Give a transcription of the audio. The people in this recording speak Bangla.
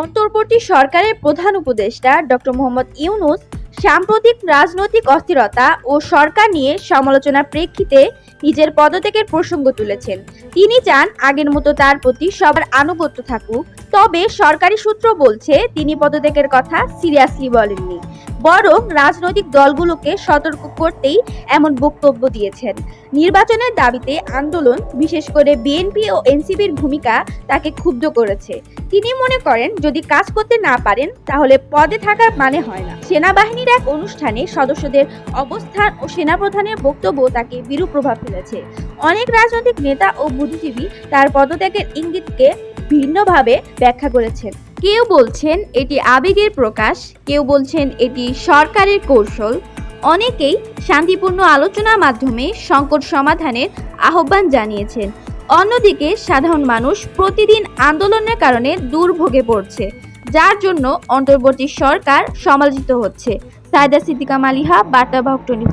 অন্তর্বর্তী সরকারের প্রধান উপদেষ্টা ডক্টর মোহাম্মদ ইউনুস সাম্প্রতিক রাজনৈতিক অস্থিরতা ও সরকার নিয়ে সমালোচনার প্রেক্ষিতে নিজের পদত্যাগের প্রসঙ্গ তুলেছেন। তিনি চান আগের মতো তার প্রতি সবার আনুগত্য থাকুক, তবে সরকারি সূত্র বলছে তিনি পদত্যাগের কথা সিরিয়াসলি বলেননি। বরং রাজনৈতিক দলগুলোকে সতর্ক করতেই এমন বক্তব্য দিয়েছেন। নির্বাচনের দাবিতে আন্দোলন, বিশেষ করে বিএনপি ও এনসিপির ভূমিকা তাকে ক্ষুব্ধ করেছে। তিনি মনে করেন, যদি কাজ করতে না পারেন, তাহলে পদে থাকার মানে হয় না। সেনাবাহিনীর এক অনুষ্ঠানে সদস্যদের অবস্থান ও সেনাপ্রধানের বক্তব্য তাকে বিরূপ প্রভাব ফেলেছে। অনেক রাজনৈতিক নেতা ও বুদ্ধিজীবী তার পদত্যাগের ইঙ্গিতকে ভিন্নভাবে ব্যাখ্যা করেছেন। কেউ বলছেন এটি আবেগের প্রকাশ, কেউ বলছেন এটি সরকারের কৌশল। অনেকেই শান্তিপূর্ণ আলোচনার মাধ্যমে সংকট সমাধানের আহ্বান জানিয়েছেন। অন্যদিকে সাধারণ মানুষ প্রতিদিন আন্দোলনের কারণে দুর্ভোগে পড়ছে, যার জন্য অন্তর্বর্তী সরকার সমালোচিত হচ্ছে। সায়দা সিদ্দিকা মালিহা বার্তাবাহক টোয়েন্টি